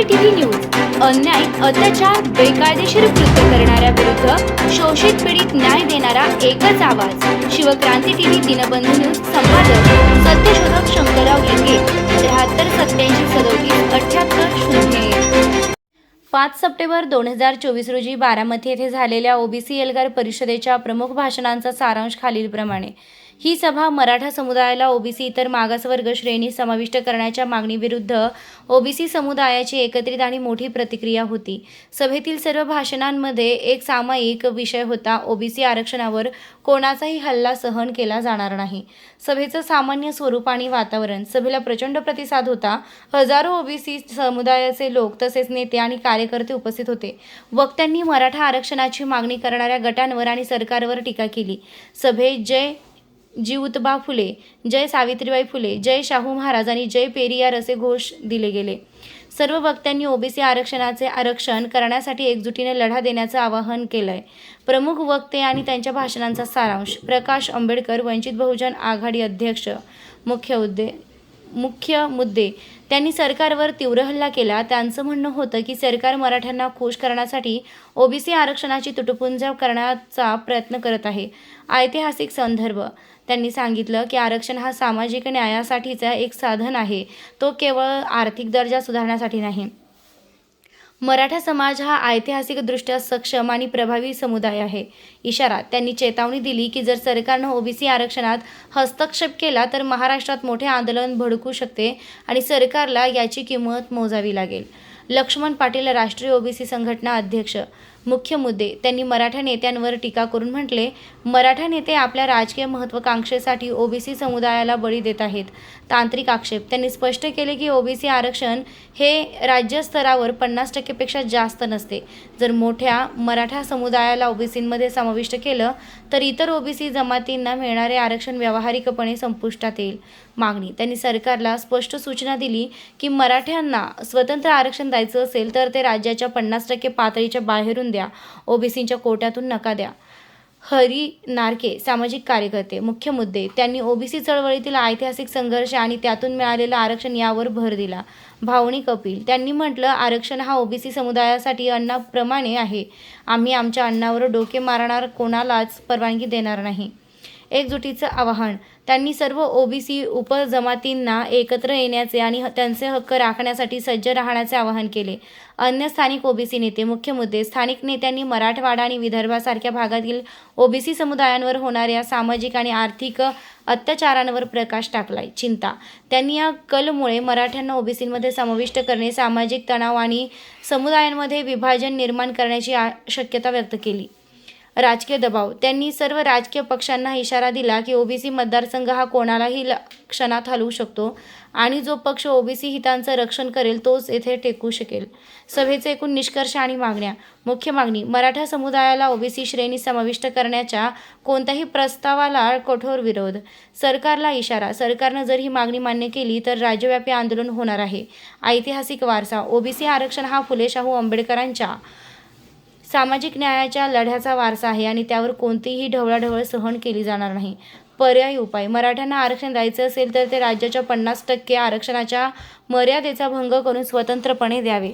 OBC TV news. अन्याय अत्याचार बेकायदेशीर कृत्य करणाऱ्या विरुद्ध शोषित पीडित न्याय देणारा एकच आवाज. शिवक्रांती टीव्ही दिनबंधू न्यूज संपादक सत्यशोधक शंकरराव लिंगे त्र्याहत्तर सत्याऐंशी सदोतीस अठ्याहत्तर शून्य पाच सप्टेंबर दोन हजार चोवीस रोजी बारामती येथे झालेल्या ओबीसी एल्गार परिषदेच्या प्रमुख भाषणांचा सारांश खालीलप्रमाणे. ही सभा मराठा समुदायाला ओबीसी इतर मागासवर्ग श्रेणी समाविष्ट करण्याच्या मागणीविरुद्ध ओबीसी समुदायाची एकत्रित आणि मोठी प्रतिक्रिया होती. सभेतील सर्व भाषणांमध्ये एक सामायिक विषय होता. ओबीसी आरक्षणावर कोणाचाही हल्ला सहन केला जाणार नाही. सभेचं सामान्य स्वरूप आणि वातावरण सभेला प्रचंड प्रतिसाद होता. हजारो ओबीसी समुदायाचे लोक तसेच नेते आणि कार्यकर्ते उपस्थित होते. वक्त्यांनी मराठा आरक्षणाची मागणी करणाऱ्या गटांवर आणि सरकारवर टीका केली. सभेत जय जीवतबा फुले जय सावित्रीबाई फुले जय शाहू महाराज आणि जय पेरियार असे घोष दिले गेले. सर्व वक्त्यांनी ओबीसी आरक्षणाचे आरक्षण करण्यासाठी एकजुटीने लढा देण्याचं आवाहन केलंय. प्रमुख वक्ते आणि त्यांच्या भाषणांचा सारांश प्रकाश आंबेडकर वंचित बहुजन आघाडी अध्यक्ष मुख्य उद्दे मुख्य मुद्दे. त्यांनी सरकारवर तीव्र हल्ला केला. त्यांचं म्हणणं होतं की सरकार मराठ्यांना खुश करण्यासाठी ओबीसी आरक्षणाची तुटपुंजा करण्याचा प्रयत्न करत आहे. ऐतिहासिक संदर्भ. त्यांनी सांगितलं की आरक्षण हा सामाजिक न्यायासाठीचा एक साधन आहे. तो केवळ आर्थिक दर्जा सुधारण्यासाठी नाही. मराठा समाज हा ऐतिहासिकदृष्ट्या सक्षम आणि प्रभावी समुदाय आहे. इशारा त्यांनी चेतावणी दिली की जर सरकारनं ओबीसी आरक्षणात हस्तक्षेप केला तर महाराष्ट्रात मोठे आंदोलन भडकू शकते आणि सरकारला याची किंमत मोजावी लागेल. लक्ष्मण पाटील राष्ट्रीय ओबीसी संघटना अध्यक्ष मुख्य मुद्दे. त्यांनी मराठा नेत्यांवर टीका करून म्हटले मराठा नेते आपल्या राजकीय महत्त्वाकांक्षेसाठी ओबीसी समुदायाला बळी देत आहेत. तांत्रिक आक्षेप. त्यांनी स्पष्ट केले की ओबीसी आरक्षण हे राज्यस्तरावर पन्नास टक्केपेक्षा जास्त नसते. जर मोठ्या मराठा समुदायाला ओबीसींमध्ये समाविष्ट केलं तर इतर ओबीसी जमातींना मिळणारे आरक्षण व्यावहारिकपणे संपुष्टात येईल. मागणी. त्यांनी सरकारला स्पष्ट सूचना दिली की मराठ्यांना स्वतंत्र आरक्षण द्यायचं असेल तर ते राज्याच्या पन्नास टक्के पातळीच्या बाहेरून द्या. ओबीसींच्या कोट्यातून नका द्या. हरी नारके सामाजिक कार्यकर्ते मुख्य मुद्दे. त्यांनी ओबीसी चळवळीतील ऐतिहासिक संघर्ष आणि त्यातून मिळालेलं आरक्षण यावर भर दिला. भावनिक अपील त्यांनी म्हटलं आरक्षण हा ओबीसी समुदायासाठी अन्नाप्रमाणे आहे. आम्ही आमच्या अन्नावर डोके मारणार कोणालाच परवानगी देणार नाही. एकजुटीचं आवाहन. त्यांनी सर्व ओबीसी उपजमातींना एकत्र येण्याचे आणि त्यांचे हक्क राखण्यासाठी सज्ज राहण्याचे आवाहन केले. अन्य स्थानिक ओबीसी नेते मुख्य मुद्दे स्थानिक नेत्यांनी मराठवाडा आणि विदर्भासारख्या भागातील ओबीसी समुदायांवर होणाऱ्या सामाजिक आणि आर्थिक अत्याचारांवर प्रकाश टाकलाय. चिंता. त्यांनी या कलमुळे मराठ्यांना ओबीसींमध्ये समाविष्ट करणे सामाजिक तणाव आणि समुदायांमध्ये विभाजन निर्माण करण्याची आ- शक्यता व्यक्त केली. राजकीय दबाव. त्यांनी सर्व राजकीय पक्षांना इशारा दिला की ओबीसी मतदारसंघ हा कोणालाही ल- क्षणात हलवू शकतो आणि जो पक्ष ओबीसी हितांचं रक्षण करेल तोच येथे टेकू शकेल. सभेचे एकूण निष्कर्ष आणि मागण्या. मुख्य मागणी मराठा समुदायाला ओबीसी श्रेणी समाविष्ट करण्याच्या कोणत्याही प्रस्तावाला कठोर विरोध. सरकारला इशारा सरकारनं जर ही मागणी मान्य केली तर राज्यव्यापी आंदोलन होणार आहे. ऐतिहासिक वारसा ओबीसी आरक्षण हा फुले शाहू आंबेडकरांच्या सामाजिक न्यायाच्या लढ्याचा वारसा आहे आणि त्यावर कोणतीही ढवळाढवळ सहन केली जाणार नाही. पर्यायी उपाय. मराठ्यांना आरक्षण द्यायचं असेल तर ते राज्याच्या पन्नास टक्के आरक्षणाच्या मर्यादेचा भंग करून स्वतंत्रपणे द्यावे.